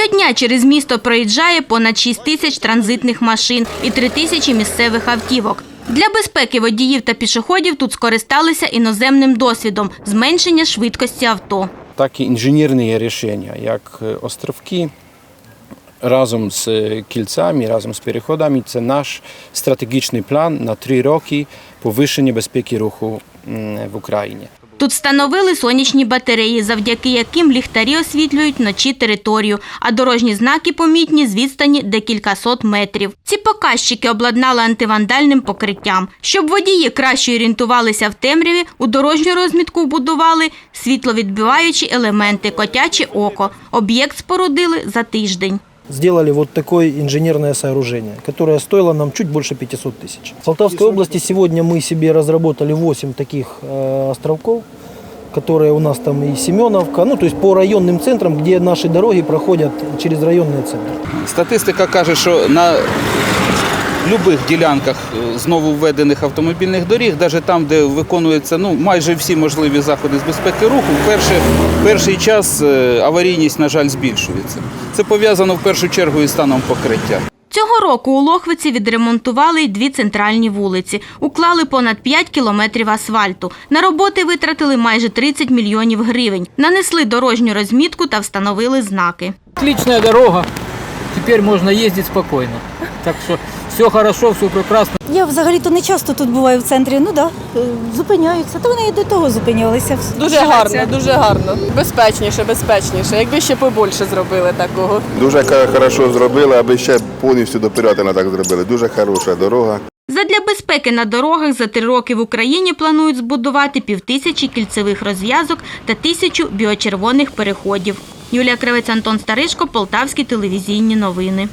Щодня через місто проїжджає понад 6 тисяч транзитних машин і 3 тисячі місцевих автівок. Для безпеки водіїв та пішоходів тут скористалися іноземним досвідом зменшення швидкості авто. Такі інженерні рішення, як е, островки, разом з е, кільцями, разом з переходами, це наш стратегічний план на три роки повищення безпеки руху в Україні. Тут встановили сонячні батареї, завдяки яким ліхтарі освітлюють вночі територію, а дорожні знаки помітні з відстані декількасот метрів. Ці показчики обладнали антивандальним покриттям. Щоб водії краще орієнтувалися в темряві, у дорожню розмітку вбудували світловідбиваючі елементи котяче око. Об'єкт спорудили за тиждень сделали вот такое инженерное сооружение, которое стоило нам чуть больше 500 тысяч. В Полтавской области сегодня мы себе разработали 8 таких э, островков, которые у нас там и Семеновка, ну то есть по районным центрам, где наши дороги проходят через районные центры. Статистика каже, що на будь-яких ділянках е, знову введених автомобільних доріг, навіть там, де виконуються ну, майже всі можливі заходи з безпеки руху, в перший, перший час е, аварійність, на жаль, збільшується. Це пов'язано в першу чергу із станом покриття. Цього року у Лохвиці відремонтували й дві центральні вулиці. Уклали понад 5 кілометрів асфальту. На роботи витратили майже 30 мільйонів гривень. Нанесли дорожню розмітку та встановили знаки. Отличная дорога. Теперь можно ездить спокойно. Так что все хорошо, все прекрасно. Я взагалі-то не часто тут буваю в центрі. Ну так, да, зупиняються. Та вони і до того зупинялися. Дуже гарно, дуже гарно. Безпечніше, безпечніше. Якби ще побольше зробили такого. Дуже хорошо зробили, аби ще повністю до Пирятина так зробили. Дуже хороша дорога. Задля безпеки на дорогах за три роки в Україні планують збудувати півтисячі кільцевих розв'язок та тисячу біочервоних переходів. Юлія Кривець, Антон Старишко, Полтавські телевізійні новини.